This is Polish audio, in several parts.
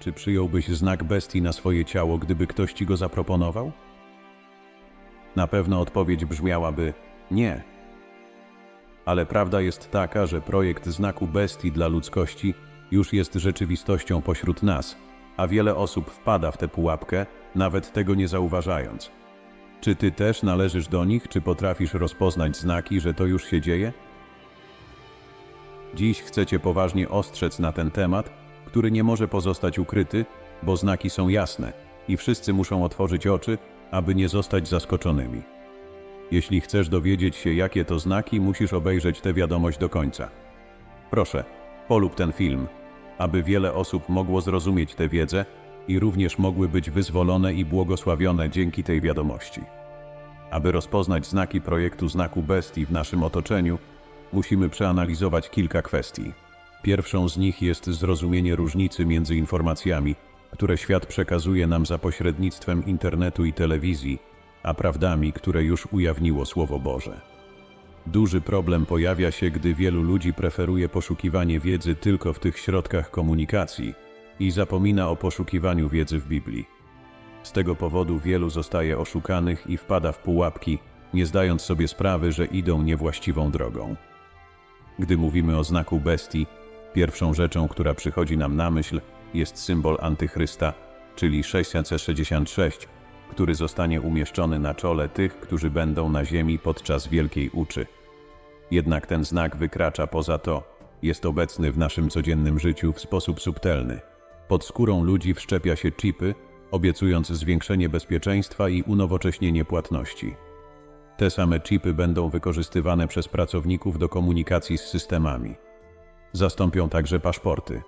Czy przyjąłbyś znak bestii na swoje ciało, gdyby ktoś ci go zaproponował? Na pewno odpowiedź brzmiałaby nie. Ale prawda jest taka, że projekt znaku bestii dla ludzkości już jest rzeczywistością pośród nas, a wiele osób wpada w tę pułapkę, nawet tego nie zauważając. Czy ty też należysz do nich, czy potrafisz rozpoznać znaki, że to już się dzieje? Dziś chcecie poważnie ostrzec na ten temat, który nie może pozostać ukryty, bo znaki są jasne i wszyscy muszą otworzyć oczy, aby nie zostać zaskoczonymi. Jeśli chcesz dowiedzieć się, jakie to znaki, musisz obejrzeć tę wiadomość do końca. Proszę, polub ten film, aby wiele osób mogło zrozumieć tę wiedzę i również mogły być wyzwolone i błogosławione dzięki tej wiadomości. Aby rozpoznać znaki projektu znaku bestii w naszym otoczeniu, musimy przeanalizować kilka kwestii. Pierwszą z nich jest zrozumienie różnicy między informacjami, które świat przekazuje nam za pośrednictwem internetu i telewizji, a prawdami, które już ujawniło Słowo Boże. Duży problem pojawia się, gdy wielu ludzi preferuje poszukiwanie wiedzy tylko w tych środkach komunikacji i zapomina o poszukiwaniu wiedzy w Biblii. Z tego powodu wielu zostaje oszukanych i wpada w pułapki, nie zdając sobie sprawy, że idą niewłaściwą drogą. Gdy mówimy o znaku bestii, pierwszą rzeczą, która przychodzi nam na myśl, jest symbol antychrysta, czyli 666, który zostanie umieszczony na czole tych, którzy będą na ziemi podczas wielkiej uczy. Jednak ten znak wykracza poza to, jest obecny w naszym codziennym życiu w sposób subtelny. Pod skórą ludzi wszczepia się chipy, obiecując zwiększenie bezpieczeństwa i unowocześnienie płatności. Te same chipy będą wykorzystywane przez pracowników do komunikacji z systemami. Zastąpią także paszporty.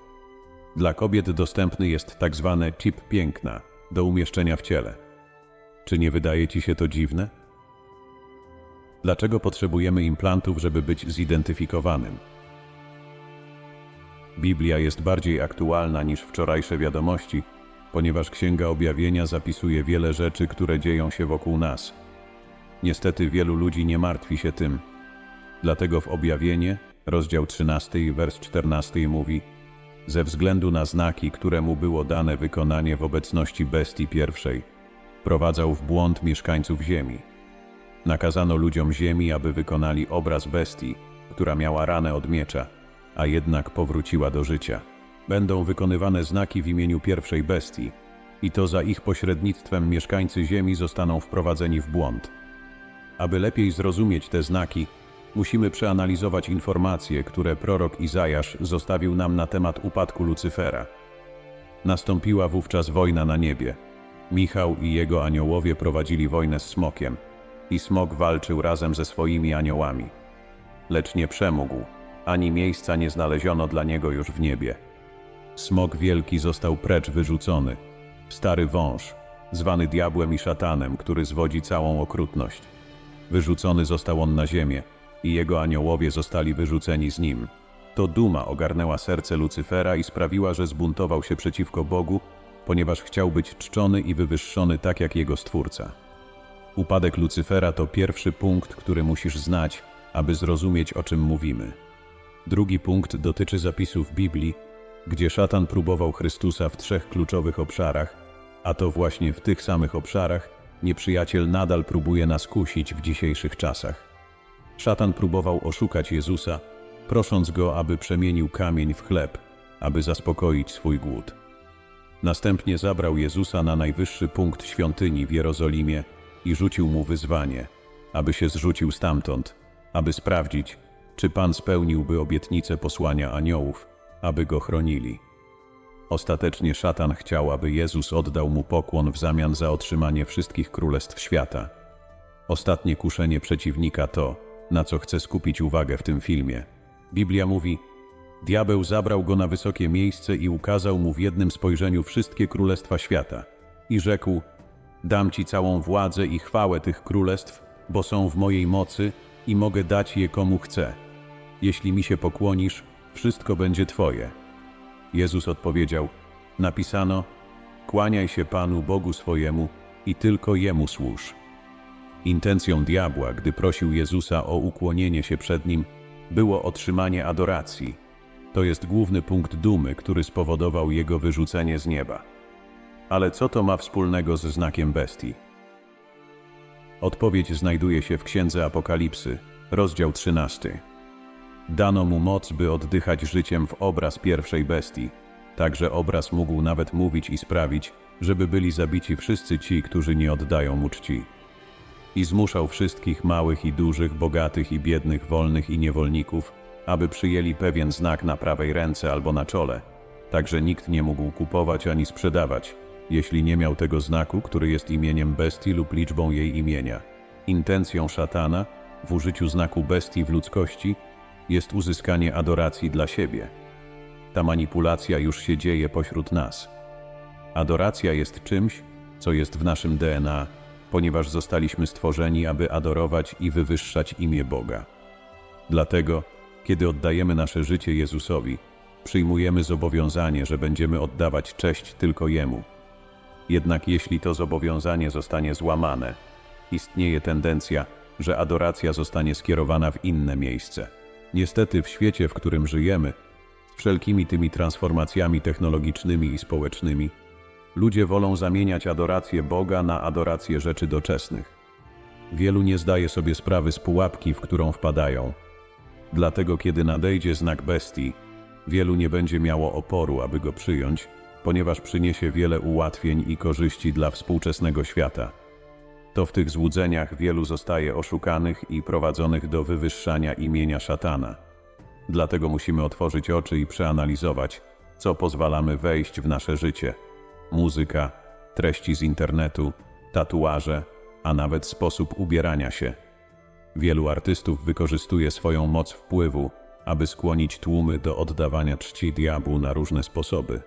Dla kobiet dostępny jest tak zwany chip piękna do umieszczenia w ciele. Czy nie wydaje ci się to dziwne? Dlaczego potrzebujemy implantów, żeby być zidentyfikowanym? Biblia jest bardziej aktualna niż wczorajsze wiadomości, ponieważ Księga Objawienia zapisuje wiele rzeczy, które dzieją się wokół nas. Niestety wielu ludzi nie martwi się tym. Dlatego w Objawienie, rozdział 13, wers 14 mówi Ze względu na znaki, które mu było dane wykonanie w obecności bestii pierwszej, prowadzał w błąd mieszkańców ziemi. Nakazano ludziom ziemi, aby wykonali obraz bestii, która miała ranę od miecza, a jednak powróciła do życia. Będą wykonywane znaki w imieniu pierwszej bestii, i to za ich pośrednictwem mieszkańcy ziemi zostaną wprowadzeni w błąd. Aby lepiej zrozumieć te znaki, musimy przeanalizować informacje, które prorok Izajasz zostawił nam na temat upadku Lucyfera. Nastąpiła wówczas wojna na niebie. Michał i jego aniołowie prowadzili wojnę z smokiem, i smok walczył razem ze swoimi aniołami. Lecz nie przemógł, ani miejsca nie znaleziono dla niego już w niebie. Smok wielki został precz wyrzucony, stary wąż, zwany diabłem i szatanem, który zwodzi całą okrutność. Wyrzucony został on na ziemię i jego aniołowie zostali wyrzuceni z nim. To duma ogarnęła serce Lucyfera i sprawiła, że zbuntował się przeciwko Bogu, ponieważ chciał być czczony i wywyższony tak jak jego Stwórca. Upadek Lucyfera to pierwszy punkt, który musisz znać, aby zrozumieć, o czym mówimy. Drugi punkt dotyczy zapisów Biblii, gdzie szatan próbował Chrystusa w trzech kluczowych obszarach, a to właśnie w tych samych obszarach nieprzyjaciel nadal próbuje nas kusić w dzisiejszych czasach. Szatan próbował oszukać Jezusa, prosząc go, aby przemienił kamień w chleb, aby zaspokoić swój głód. Następnie zabrał Jezusa na najwyższy punkt świątyni w Jerozolimie i rzucił mu wyzwanie, aby się zrzucił stamtąd, aby sprawdzić, czy Pan spełniłby obietnicę posłania aniołów, aby go chronili. Ostatecznie szatan chciał, aby Jezus oddał mu pokłon w zamian za otrzymanie wszystkich królestw świata. Ostatnie kuszenie przeciwnika to, na co chcę skupić uwagę w tym filmie. Biblia mówi: Diabeł zabrał go na wysokie miejsce i ukazał mu w jednym spojrzeniu wszystkie królestwa świata. I rzekł: Dam ci całą władzę i chwałę tych królestw, bo są w mojej mocy i mogę dać je komu chcę. Jeśli mi się pokłonisz, wszystko będzie twoje. Jezus odpowiedział: Napisano: Kłaniaj się Panu Bogu swojemu i tylko jemu służ. Intencją diabła, gdy prosił Jezusa o ukłonienie się przed nim, było otrzymanie adoracji. To jest główny punkt dumy, który spowodował jego wyrzucenie z nieba. Ale co to ma wspólnego ze znakiem bestii? Odpowiedź znajduje się w Księdze Apokalipsy, rozdział 13. Dano mu moc, by oddychać życiem w obraz pierwszej bestii. Także obraz mógł nawet mówić i sprawić, żeby byli zabici wszyscy ci, którzy nie oddają mu czci. I zmuszał wszystkich małych i dużych, bogatych i biednych, wolnych i niewolników, aby przyjęli pewien znak na prawej ręce albo na czole. Także nikt nie mógł kupować ani sprzedawać, jeśli nie miał tego znaku, który jest imieniem bestii lub liczbą jej imienia. Intencją szatana w użyciu znaku bestii w ludzkości jest uzyskanie adoracji dla siebie. Ta manipulacja już się dzieje pośród nas. Adoracja jest czymś, co jest w naszym DNA, ponieważ zostaliśmy stworzeni, aby adorować i wywyższać imię Boga. Dlatego, kiedy oddajemy nasze życie Jezusowi, przyjmujemy zobowiązanie, że będziemy oddawać cześć tylko Jemu. Jednak jeśli to zobowiązanie zostanie złamane, istnieje tendencja, że adoracja zostanie skierowana w inne miejsce. Niestety w świecie, w którym żyjemy, z wszelkimi tymi transformacjami technologicznymi i społecznymi, ludzie wolą zamieniać adorację Boga na adorację rzeczy doczesnych. Wielu nie zdaje sobie sprawy z pułapki, w którą wpadają. Dlatego, kiedy nadejdzie znak bestii, wielu nie będzie miało oporu, aby go przyjąć, ponieważ przyniesie wiele ułatwień i korzyści dla współczesnego świata. To w tych złudzeniach wielu zostaje oszukanych i prowadzonych do wywyższania imienia szatana. Dlatego musimy otworzyć oczy i przeanalizować, co pozwalamy wejść w nasze życie. Muzyka, treści z internetu, tatuaże, a nawet sposób ubierania się. Wielu artystów wykorzystuje swoją moc wpływu, aby skłonić tłumy do oddawania czci diabłu na różne sposoby.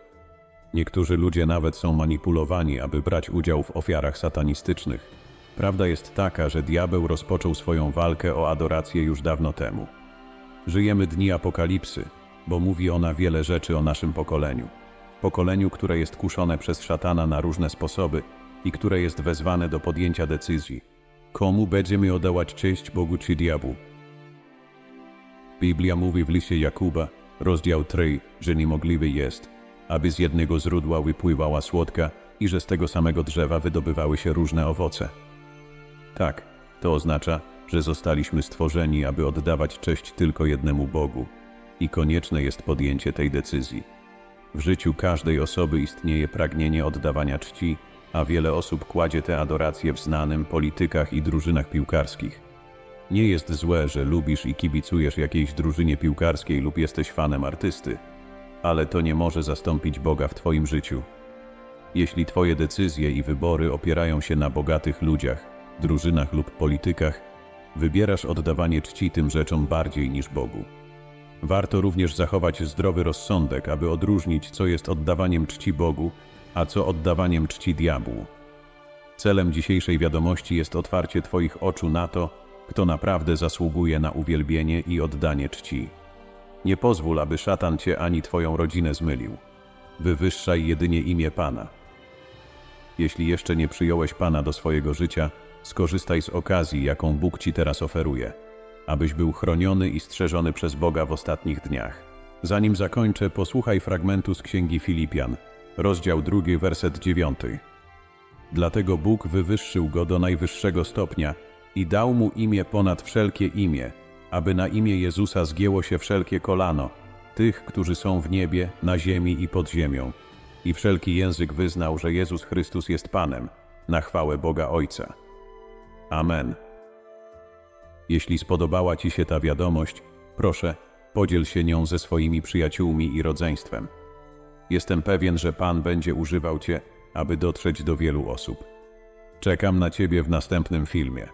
Niektórzy ludzie nawet są manipulowani, aby brać udział w ofiarach satanistycznych. Prawda jest taka, że diabeł rozpoczął swoją walkę o adorację już dawno temu. Żyjemy dni apokalipsy, bo mówi ona wiele rzeczy o naszym pokoleniu. Pokoleniu, które jest kuszone przez szatana na różne sposoby i które jest wezwane do podjęcia decyzji. Komu będziemy oddawać cześć Bogu czy diabłu? Biblia mówi w liście Jakuba, rozdział 3, że niemożliwe jest, aby z jednego źródła wypływała słodka i że z tego samego drzewa wydobywały się różne owoce. Tak, to oznacza, że zostaliśmy stworzeni, aby oddawać cześć tylko jednemu Bogu i konieczne jest podjęcie tej decyzji. W życiu każdej osoby istnieje pragnienie oddawania czci, a wiele osób kładzie tę adorację w znanym politykach i drużynach piłkarskich. Nie jest złe, że lubisz i kibicujesz jakiejś drużynie piłkarskiej lub jesteś fanem artysty, ale to nie może zastąpić Boga w Twoim życiu. Jeśli Twoje decyzje i wybory opierają się na bogatych ludziach, drużynach lub politykach, wybierasz oddawanie czci tym rzeczom bardziej niż Bogu. Warto również zachować zdrowy rozsądek, aby odróżnić, co jest oddawaniem czci Bogu, a co oddawaniem czci diabłu. Celem dzisiejszej wiadomości jest otwarcie Twoich oczu na to, kto naprawdę zasługuje na uwielbienie i oddanie czci. Nie pozwól, aby szatan Cię ani Twoją rodzinę zmylił. Wywyższaj jedynie imię Pana. Jeśli jeszcze nie przyjąłeś Pana do swojego życia, skorzystaj z okazji, jaką Bóg Ci teraz oferuje, abyś był chroniony i strzeżony przez Boga w ostatnich dniach. Zanim zakończę, posłuchaj fragmentu z Księgi Filipian, rozdział 2, werset 9. Dlatego Bóg wywyższył go do najwyższego stopnia i dał mu imię ponad wszelkie imię, aby na imię Jezusa zgięło się wszelkie kolano, tych, którzy są w niebie, na ziemi i pod ziemią. I wszelki język wyznał, że Jezus Chrystus jest Panem, na chwałę Boga Ojca. Amen. Jeśli spodobała Ci się ta wiadomość, proszę, podziel się nią ze swoimi przyjaciółmi i rodzeństwem. Jestem pewien, że Pan będzie używał Cię, aby dotrzeć do wielu osób. Czekam na Ciebie w następnym filmie.